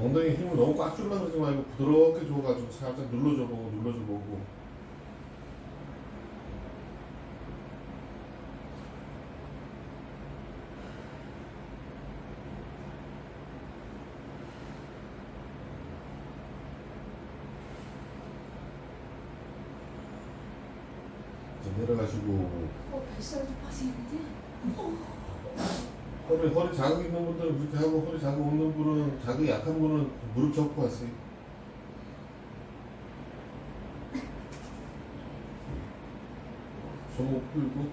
엉덩이 힘을 너무 꽉 주려고 그러지 말고 부드럽게 줘가지고 살짝 눌러줘 보고 눌러줘 보고 이제 내려가시고 어, 뱃살 좀 빠지는데? 허리 허리 자극 있는 분들은 그렇게 하고 허리 자극 없는 자극이 약한 분은 무릎 접고 하세요. 손목 풀고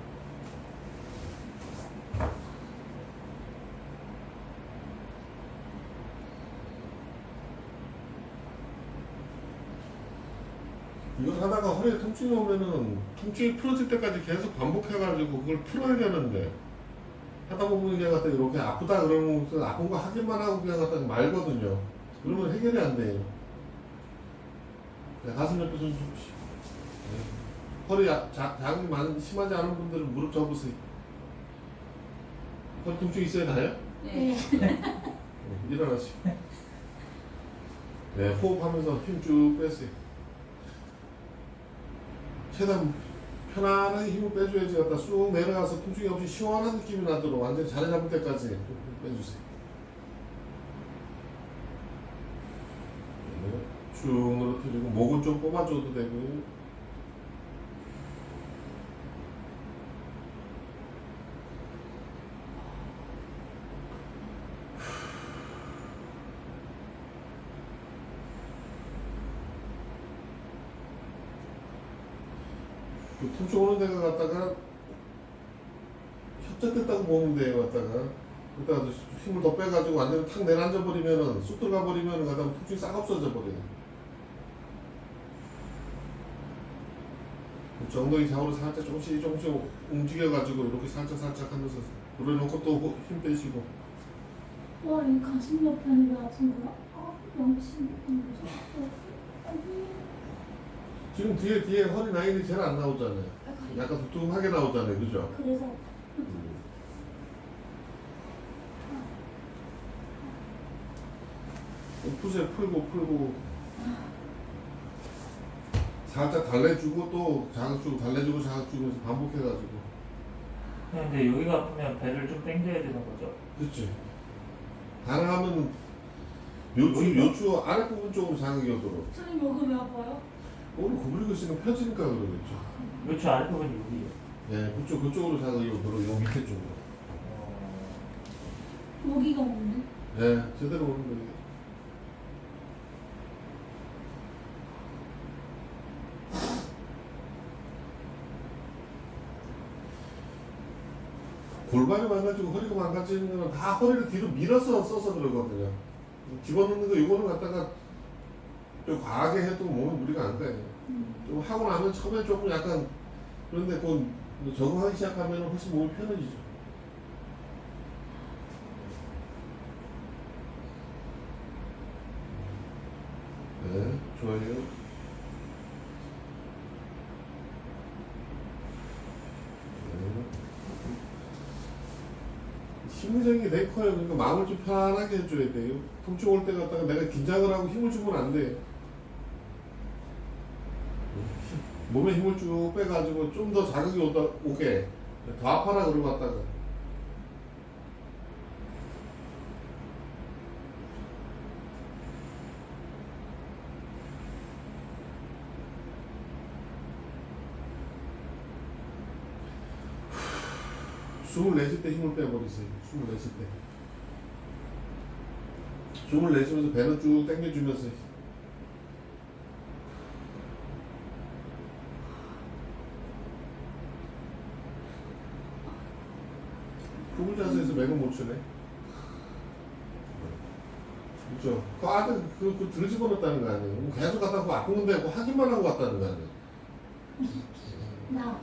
이걸 하다가 허리에 통증이 오면은 통증이 풀어질 때까지 계속 반복해가지고 그걸 풀어야 되는데 하다 보면 그냥 갖다 이렇게 아프다 그러면 그 아픈 거 확인만 하고 그냥 갖다 말거든요. 그러면 해결이 안 돼요. 네, 가슴 옆에 좀 주십시오. 네. 허리 야- 자, 자극이 많은, 심하지 않은 분들은 무릎 접으세요. 허리 통증 있어요, 나요? 네. 네, 일어나시고. 네, 호흡하면서 힘 쭉 빼세요. 최대한 편안하게 힘을 빼줘야지 갖다 쑥 내려가서 통증이 없이 시원한 느낌이 나도록 완전히 자리 잡을 때까지 쭉 빼주세요. 네, 쭉 늘어뜨리고 목은 좀 뽑아줘도 되고요. 그 통증 오는 데가 갔다가 협착됐다고 보면 돼요 갔다가 그러다가 힘을 더 빼가지고 완전히 탁 내려앉아 버리면은 쑥 들어가 버리면은 가다 통증이 싹 없어져 버려요 그렇죠 엉덩이 좌우로 살짝 조금씩 조금씩 움직여가지고 이렇게 살짝 살짝 하면서 그래놓고 또 힘 빼시고 와, 이 가슴 옆에는 왜 아픈 거야? 아, 명치. 지금 뒤에 뒤에 허리 라인이 제일 안 나오잖아요. 약간 두툼하게 나오잖아요. 그죠? 그래서. 푸세 풀고 풀고. 살짝 달래주고 또 자극 주고 달래주고 자극 주면서 반복해가지고. 근데 여기가 아프면 배를 좀 당겨야 되는 거죠? 그렇지 가능하면 요추 요추 아랫 부분 쪽으로 자극이 오도록. 선생님 여기 왜 아파요? 오늘 구부리고 있으면 펴지니까 그러겠죠 그렇죠 아랫부분이 여기요. 예 그쪽 그쪽으로 자극이 오도록 요 밑에 쪽으로 어, 여기가 뭔데? 예 제대로 오는 거예요 골반이 망가지고 허리가 망가지는 거는 다 허리를 뒤로 밀어서 써서 그러거든요. 집어넣는 거 이거는 갖다가 좀 과하게 해도 몸에 무리가 안 돼. 좀 하고 나면 처음에 조금 약간 그런데 그 적응하기 시작하면 훨씬 몸이 편해지죠. 네, 좋아요. 네. 심리적인 게 되게 커요. 그러니까 마음을 좀 편안하게 해줘야 돼요. 통증 올 때 갖다가 내가 긴장을 하고 힘을 주면 안 돼. 몸에 힘을 쭉 빼가지고 좀 더 자극이 오다, 오게. 더 아파라 그러고 갔다가. 숨을 내쉴 때 힘을 빼버리세요. 숨을 내쉴 때. 숨을 내쉬면서 배는 쭉 당겨주면서. 자세에서 맥을 못 추네. 그렇죠. 그 아들 그, 그 들을 집어넣었다는 거 아니에요. 계속 갖다 그 아픈 건데 그 확인만 하고 왔다는 거 아니에요. 나.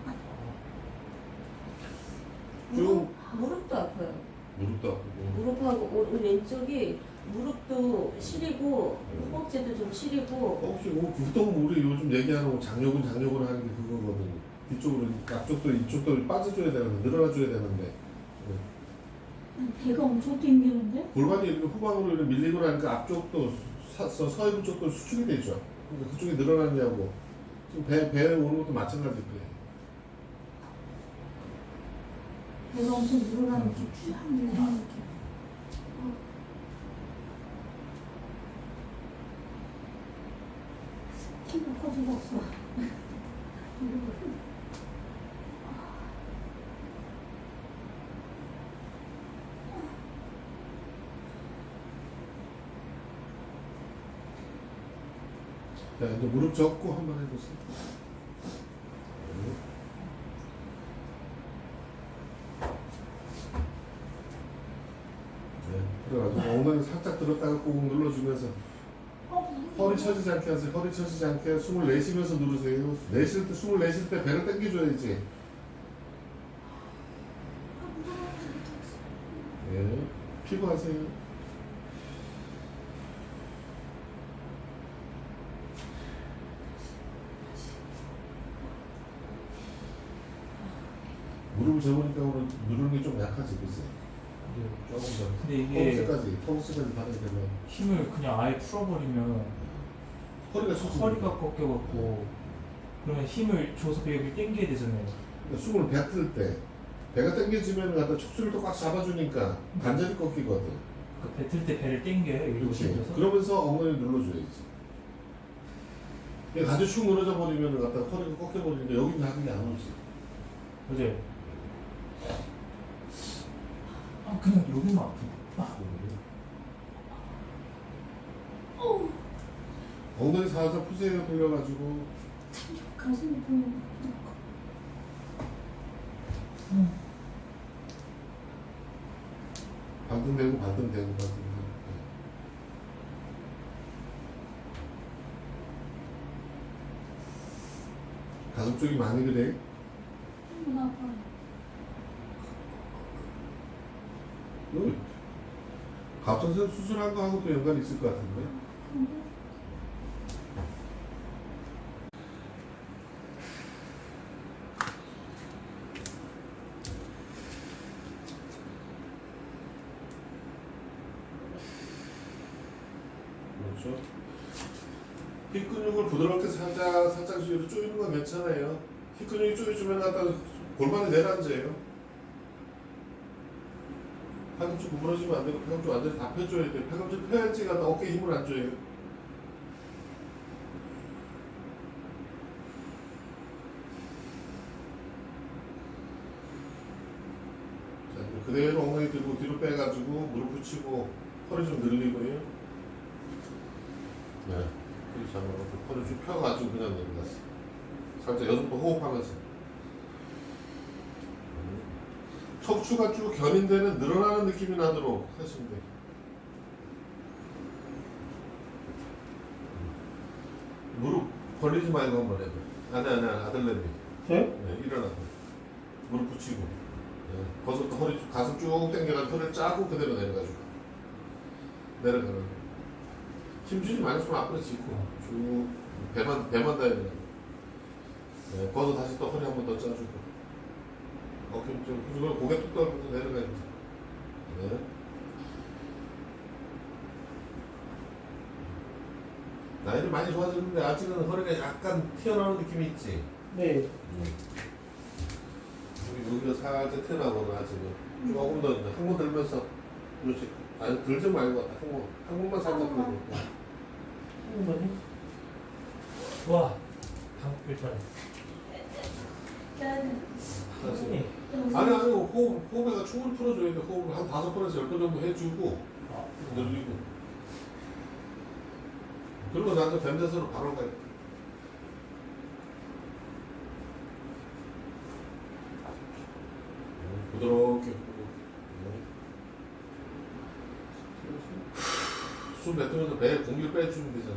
쭉 무릎도 아파요. 무릎도 아프고. 무릎하고 오- 왼쪽이 무릎도 시리고 허벅지도 좀 시리고 혹시 뭐 보통 우리 요즘 얘기하는 거 장요근 장요근 하는 게 그거거든요. 뒤쪽으로 앞쪽도 이쪽도 빠져줘야 되는데 늘어나줘야 되는데 네. 배가 엄청 땡기는데? 골반이 이렇게 후방으로 이렇게 밀리고 나니까 앞쪽도 서, 서, 서해부 쪽도 수축이 되죠. 근데 그쪽이 늘어났냐고. 지금 배, 배에 오는 것도 마찬가지 그래. 배가 엄청 늘어나는 느낌, 쫙 늘어나는. 어. 키가 커지고 없어. 자, 이제 무릎 접고 한번 해보세요. 네, 그래가지고 엉덩이 살짝 들었다가 꾹 눌러주면서 어, 허리 처지지 않게 하세요. 허리 처지지 않게 숨을 내쉬면서 누르세요. 내쉴 때 숨을 내쉴 때 배를 당겨줘야지. 예, 피고 하세요. 무릎을 접으니까 오늘 누르는 게 좀 약하지, 그치? 조금 더. 근데 이게 턱스까지, 턱스까지 받아야 되면 힘을 그냥 아예 풀어버리면 허리가 처지 허리가 꺾여갖고 그러면 힘을 줘서 여기 당겨야 되잖아요. 그러니까 숨을 뱉을 때 배가 당겨지면 갖다 척추를 또꽉 잡아주니까 관절이 꺾이거든. 그 뱉을 때 배를 당겨요. 이렇게 그렇지. 당겨서. 그러면서 엉덩이 눌러줘야지. 이게 가지 축 늘어져 버리면 갖다 허리가 꺾여 버리니까 여기 자극이 안 오지. 그죠? 아 그냥 여기만 아픈데. 아, 어, 엉덩이 살살 푸세요 돌려가지고 가슴이 보여. 반등 되고 반등 되고 반등 되고. 네. 가슴 쪽이 많이 그래. 너무 아파요. 여기 갑상선 수술한 거 하고도 연관이 있을 것 같은데. 그렇죠. 힙 근육을 부드럽게 살짝 살짝 조이는 건 괜찮아요. 힙 근육이 조여주면 갖다 골반이 내려앉아요. 팔꿈치 구부러지면 안 되고 팔꿈치 완전히 다 펴줘야 돼. 팔꿈치 펴야지 갖다 어깨에 힘을 안 줘요. 자, 그대로 엉덩이 들고 뒤로 빼가지고 무릎 붙이고 허리 좀 늘리고요. 네. 허리 잡아갖고 허리 쭉 펴가지고 그냥 내려갔어. 살짝 여섯 번 호흡하면서. 음. 척추가 쭉 견인되는 늘어나는 느낌이 나도록 하시면 돼요. 무릎 벌리지 말고 한번 해봐. 아니 아니 아들내미. 저요? 네, 일어나고 무릎 붙이고 네, 거기서부터 허리 쭉- 가슴 쭉 당겨가지고 허리를 짜고 그대로 내려가지고 내려가는 거. 힘 주지 말고 손 앞으로 짚고 쭉 배만 배만 닿아야 돼. 네, 거기서 다시 또 허리 한번 더 짜주고 어깨 좀 그리고 고개 뚝 떨면서 내려가야지. 네. 나이를 많이 좋아지는데 아직은 허리가 약간 튀어나오는 느낌이 있지. 네. 여기 여기가 살짝 튀어나오거든 아직은 조금 더 이제 항문 들면서 그렇지 아니 들지 말고 항문 항문만 살짝 들고 한번만요. 와, 방금 일단. 다시 아니 아니 호흡 호흡에가 충분히 풀어줘야 돼. 호흡을 한 다섯 번에서 열 번 정도 해주고 아, 늘리고. 그리고 나서 뱀대서로 바로 가야 돼 음, 부드럽게 음. 숨 뱉으면서 배에 공기를 빼주면 되잖아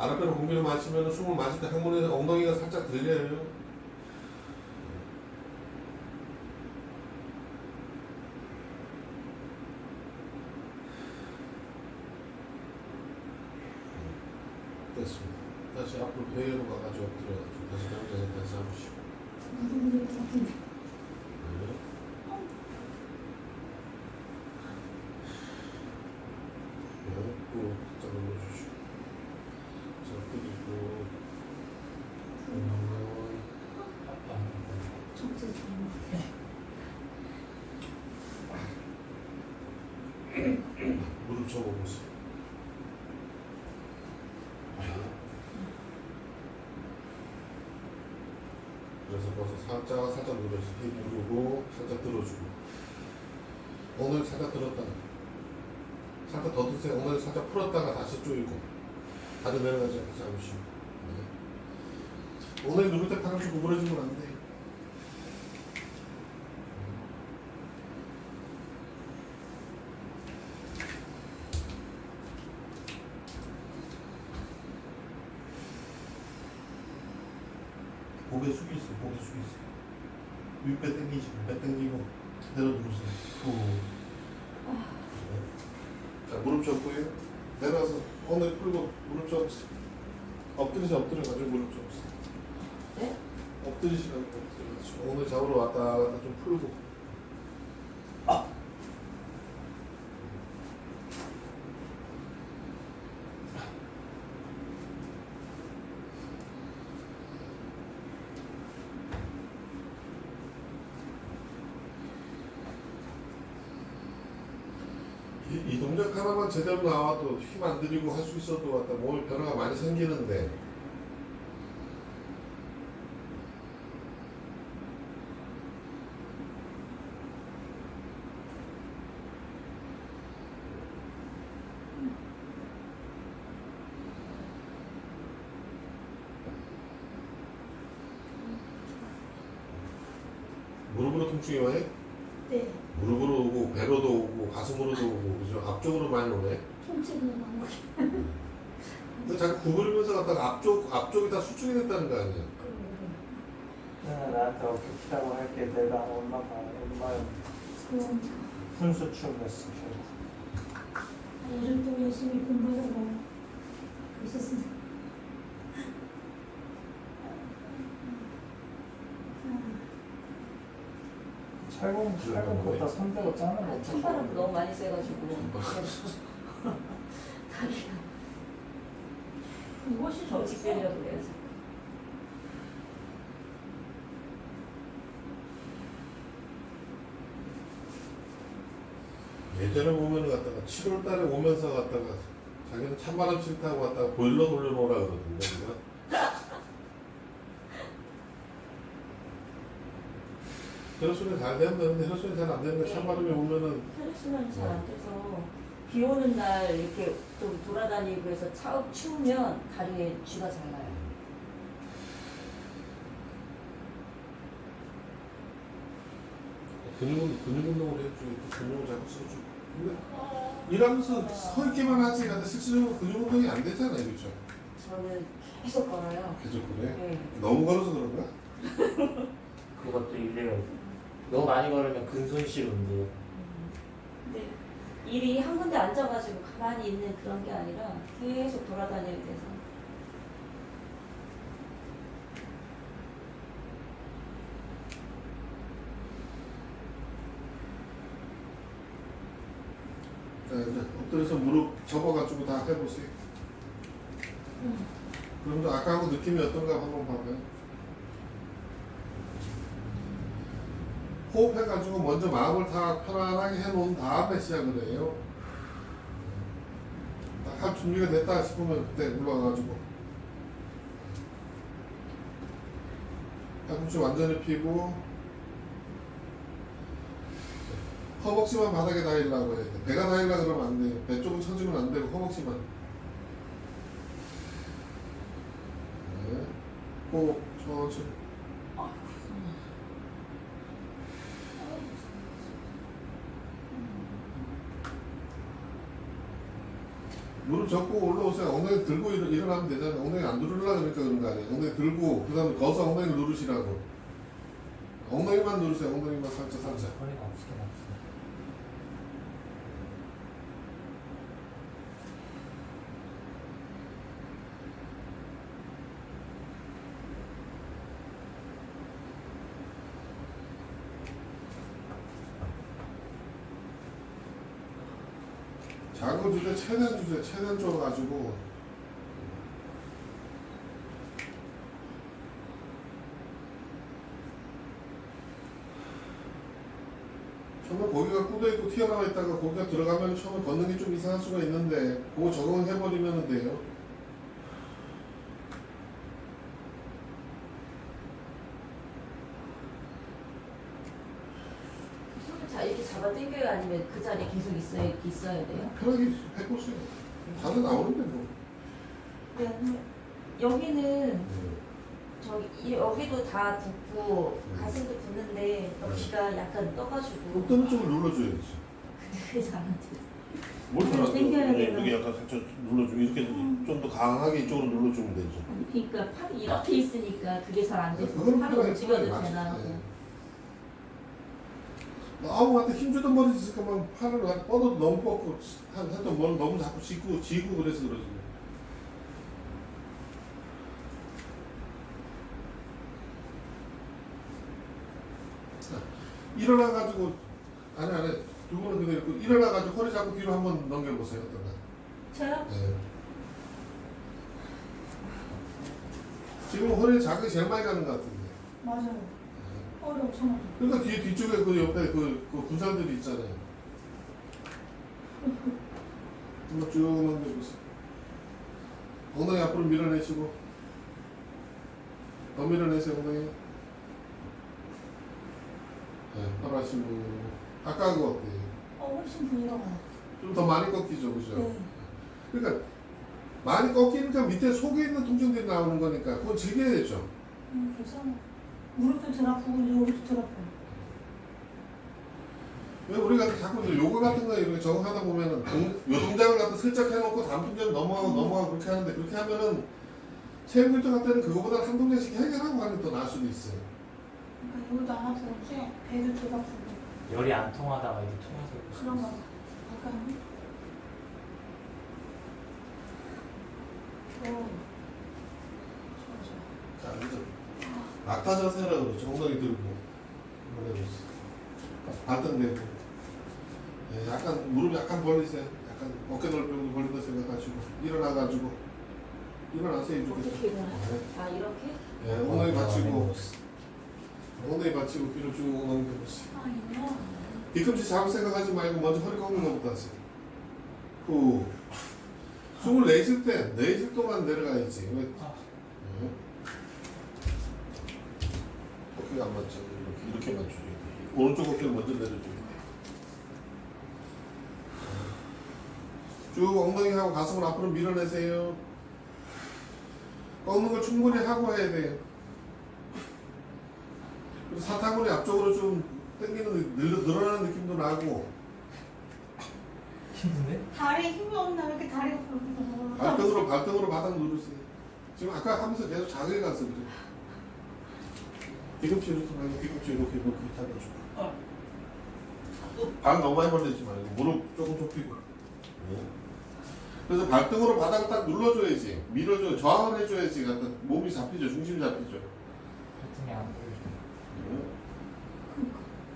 아랫배로 공기를 마시면 숨을 마실 때 항문에서 엉덩이가 살짝 들려요 됐습니다. 다시 앞으로 배로 가가지고 엎드려가지고 다시 남자세 다시 잡으시고 무릎 될 것 같은데. 네. 네, 또 살짝 올려주시고 자 그리고 음, 정체 잘못. 무릎 접어보세요. 그래서 벌써 살짝 살짝 누르서 힘 누르고 살짝 들어주고. 오늘 살짝 들었다가. 살짝 더 드세요. 오늘 살짝 풀었다가 다시 조이고. 다리 내려가지 않게 잡으시고. 네. 오늘 누를 때 팔꿈치 구부러지면 안돼요 고개 숙이세요. 고개 숙이세요. 윗배 당기시고 배 당기고 그대로 누르세요. 후. 네. 자 무릎 접고요. 내려와서 오늘 풀고 무릎 접으세요. 엎드리세요 엎드려가지고 무릎 접으세요. 네? 엎드리시라고. 엎드려가지고. 오늘 잡으러 왔다 갔다 좀 풀고 이, 이 동작 하나만 제대로 나와도 힘 안 들이고 할 수 있어도 왔다. 몸에 변화가 많이 생기는데 무릎으로 통증이 와요? 네. 무릎으로 오고 배로도 오고 가슴으로도 오고 그죠? 앞쪽으로 많이 오네. 통증이 너무. 근데 자꾸 구부리면서 갔다가 앞쪽 다 됐다는 거 아니야? 내가 나한테 어떻게라고 할게. 내가 엄마가 엄마 그럼 훈수축했어 결국 요즘 또 열심히 공부하다가 그러셨습니다. 철공 철공보다 손대고 짜는 거 찬바람 너무 많이 쐬가지고. 다리가. 이것이 정직되려고 그래요. 예전에 보면 갔다가 7월 달에 오면서 갔다가 자기는 찬바람 싫다고 갔다가 보일러 돌려놓으라 그러던데 그죠? 혈액순환 잘 되는데 혈액순환이 잘안 되는 거 찬바람이 오면은 혈액순환이 잘 안 돼서 비 오는 날 이렇게 좀 돌아다니고 해서 차 추우면 다리에 쥐가 잘 나요. 근육, 근육 운동을 해주고 또 근육을 자꾸 써주고 일하면서 서 있기만 하지 근데 실질적으로 근육 운동이 안 되잖아요 그렇죠? 저는 계속 걸어요. 계속 그래? 네. 너무 걸어서 그런가? 그것도 일리가 있어 너무 많이 걸으면 근손실 운동 근데 일이 한 군데 앉아가지고 가만히 있는 그런 게 아니라 계속 돌아다녀야 돼서. 자 엎드려서 무릎 접어가지고 다 해보세요. 그럼 또 아까 하고 느낌이 어떤가 한번 봐봐요. 호흡해가지고 먼저 마음을 다 편안하게 해놓은 다음에 시작을 해요. 딱할 준비가 됐다 싶으면 그때 올라가가지고. 팔꿈치 완전히 펴고 허벅지만 바닥에 닿으려고 돼. 배가 닿으려고 그러면 안 돼요. 배 쪽은 처지면 안 되고 허벅지만. 네. 꼭 천천히. 무릎 접고 올라오세요. 엉덩이 들고 일, 일어나면 되잖아요. 엉덩이 안 누르려고 그러니까 그런 거 아니에요. 엉덩이 들고 그 다음에 거기서 엉덩이를 누르시라고. 엉덩이만 누르세요. 엉덩이만 살짝 살짝. 허리가 없긴 없어 작은 때 최대한 주세요. 최대한 줘가지고. 처음에 고기가 굳어있고 튀어나와 있다가 고기가 들어가면 처음에 걷는 게 좀 이상할 수가 있는데 그거 적응해버리면 돼요. 손을 자 이렇게 잡아 당겨요 아니면 그 자리에 계속 있어야 있어야 돼요? 편하게 해보세요. 다들 나오는데 뭐. 네. 여기는 저기 이- 여기도 다 붓고 음. 가슴도 붓는데 여기가 약간 떠가지고 어떤 쪽을 눌러줘야지. 그게 잘안 돼. 뭘 손을 눌러줘? 당겨야 여기, 되나? 여기 약간 살짝 눌러주면 이렇게 좀 더 강하게 이쪽으로 눌러주면 되죠. 그러니까 팔이 이렇게 있으니까 그게 잘 안 돼서 그거는 팔을 움직여도 편하게 되나 맞춰. 네. 너무 한테 힘주던 머리 있으니까 팔을 막 뻗어도 너무 뻗고 한- 하여튼 뭘 너무 자꾸 쥐고 쥐고 그래서 그러지. 일어나가지고 아니 아니 두 분은 그대로 있고 일어나가지고 허리 잡고 뒤로 한번 넘겨보세요 어떤가. 저요? 네. 지금 허리 자극이 제일 많이 가는 것 같은데. 맞아요. 엄청 아파. 그러니까 뒤에 뒤쪽에 그 옆에 그, 그 군살들이 있잖아요. 한번 쭉 넘겨보세요. 엉덩이 앞으로 밀어내시고 더 밀어내세요 엉덩이. 네, 하나시고 아까 그거 어때요? 어, 훨씬 부드러워요. 좀 더 많이 꺾이죠, 그죠? 네. 그러니까 많이 꺾이니까 밑에 속에 있는 통증들이 나오는 거니까 그건 즐겨야 되죠. 음, 괜찮아요. 무릎도 덜 아프고 여기도 덜 아파요. 왜 우리가 자꾸 이제 요가 같은 거 이렇게 적응하다 보면은 동, 요 동작을 갖다 슬쩍 해놓고 다음 동작 넘어가고 넘어가고 그렇게 하는데 그렇게 하면은 체형 결정 할 때는 그거보다 한 동작씩 해결하고 하는 게 더 나을 수도 있어요. 그러니까 여기도 안 아프고 배도 덜 아프고 열이 안 통하다가 이제 통해서 그런가 봐. 약간 오. 좋아 좋아. 자, 이제 낙타 자세라고 그러죠. 엉덩이 들고 한번 해보세요. 발등 대고 예, 약간 무릎 약간 벌리세요. 약간 어깨 넓이도 벌린다 생각하시고 일어나가지고 일어나세요 이렇게. 어떻게? 네. 아 이렇게? 예, 엉덩이 받치고 엉덩이 받치고 뒤로 쭉 넘겨보세요. 아, 이거. 뒤꿈치 잡을 생각하지 말고 먼저 허리 꺾는 것부터 하세요. 후. 숨을 내쉴 때 내쉴 동안 내려가야지. 왜? 아. 네. 어깨가 안 맞죠. 이렇게 이렇게 맞추죠. 오른쪽 어깨를 먼저 내려줘야 돼. 쭉 엉덩이하고 가슴을 앞으로 밀어내세요. 꺾는 걸 충분히 하고 해야 돼요. 그리고 사타구니 앞쪽으로 좀 당기는 늘, 늘어나는 느낌도 나고 힘든데? 다리에 힘이 없나 왜 이렇게 다리가 부르고 발등으로 발등으로 바닥 누르세요. 지금 아까 하면서 계속 자극이 갔어 그 죠? 뒤꿈치 이렇게 말고 뒤꿈치 이렇게 이렇게 잡아주고 발 너무 많이 벌리지 말고 무릎 조금 좁히고 네. 그래서 발등으로 바닥을 딱 눌러줘야지 밀어줘 저항을 해줘야지 갖다 몸이 잡히죠 중심이 잡히죠 발등이 안 보여요.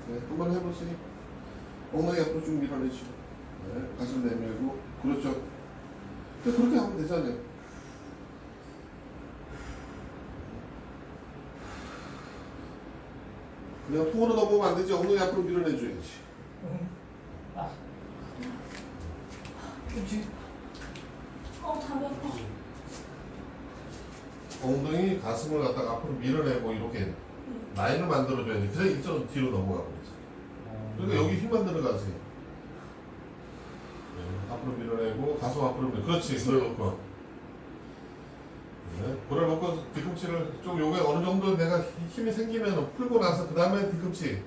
네, 한번 해보세요. 엉덩이 앞으로 쭉 밀어내시고, 네, 가슴 내밀고, 그렇죠. 그렇게 하면 되잖아요. 그냥 통으로 넘어오면 안 되지. 엉덩이 앞으로 밀어내줘야지. 아. 그렇지. 어, 다리 아파. 엉덩이, 가슴을 갖다가 앞으로 밀어내고, 이렇게 라인을 만들어줘야지. 그래야 일정은 뒤로 넘어가고 있지. 그러니까 여기 힘만 들어가세요. 네, 앞으로 밀어내고 가슴 앞으로 밀어. 그렇지. 그래놓고. 네, 그래놓고 뒤꿈치를 좀 요게 어느 정도 내가 힘- 힘이 생기면 풀고 나서 그 다음에 뒤꿈치.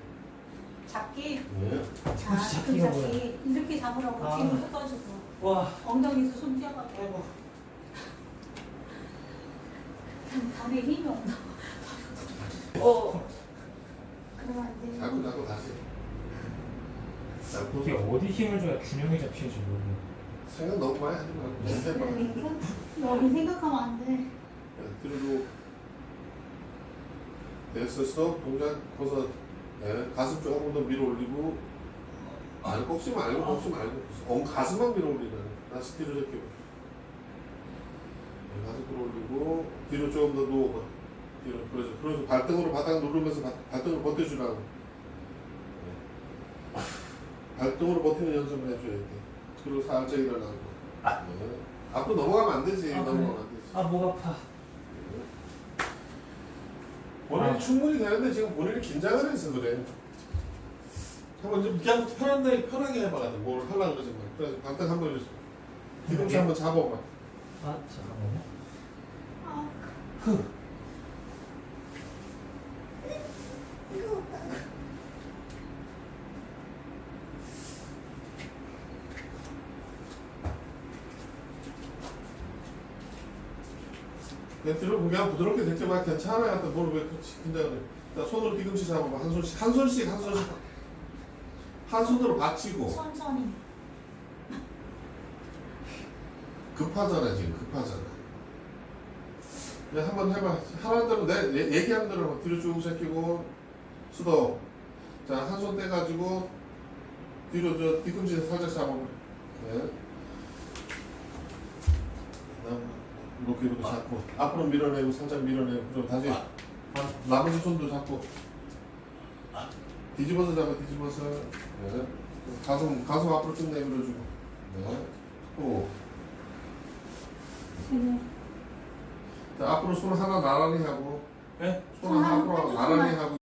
잡기. 네. 자, 그 잡기가 잡기. 이렇게 잡으라고 아. 뒤로 흩어지고. 와. 엉덩이에서 손 띄어가지고. 다리에 힘이 없나? 어 그러면 안 돼. 자꾸 자꾸 다시. 자꾸 이게 어디 힘을 줘야 균형이 잡히지 여기. 생각 너무 많이 하지 말고 너무 해봐. 그러니까 여기 생각하면 안 돼. 됐어? 스톱 동작 거서 네, 가슴 조금 더 밀어 올리고. 아니 꺾지 말고 꺾지 말고. 엉 가슴만 밀어 올리는. 다시 뒤로 제끼고 네, 다시 끌어 올리고 뒤로 조금 더 누워봐. 뒤로 그래서 그래서 발등으로 바닥 누르면서 바, 발등으로 버텨주라고. 네. 발등으로 버티는 연습을 해줘야 돼 그리고 살짝 일어나고 네. 앞으로 넘어가면 안 되지. 아, 넘어가면 안 되지. 아, 목 아파. 본인이 아. 충분히 되는데 지금 본인이 긴장을 해서 그래. 한번 좀 그냥 편한데 편하게 해봐. 뭘 하려고 그러지 마. 그래서 반딱 한번 해줘. 네. 한번 잡아봐. 아, 잠깐만요. 아, 흐. 뒤로 그냥 부드럽게 될때 막 괜찮아요. 뭘왜 긴장을 해. 손으로 뒤꿈치 잡아봐. 한 손씩 한 손씩 한 손씩 한 손으로 받치고 천천히. 급하잖아 지금 급하잖아. 그냥 한번 해봐. 하라는 대로 내 얘- 얘기하는 대로 막 뒤로 쭉 제끼고 수동. 자한 손 떼가지고 뒤로 저 뒤꿈치 살짝 잡아봐. 네. 이렇게 이렇게 잡고 앞으로 밀어내고 살짝 밀어내고 그리고 다시 아, 나머지 손도 잡고 뒤집어서 잡아 뒤집어서 네. 가슴 가슴 앞으로 쭉 내밀어주고 네. 또 자, 앞으로 손 하나 나란히 하고 네? 손 하나 손 앞으로 나란히. 하고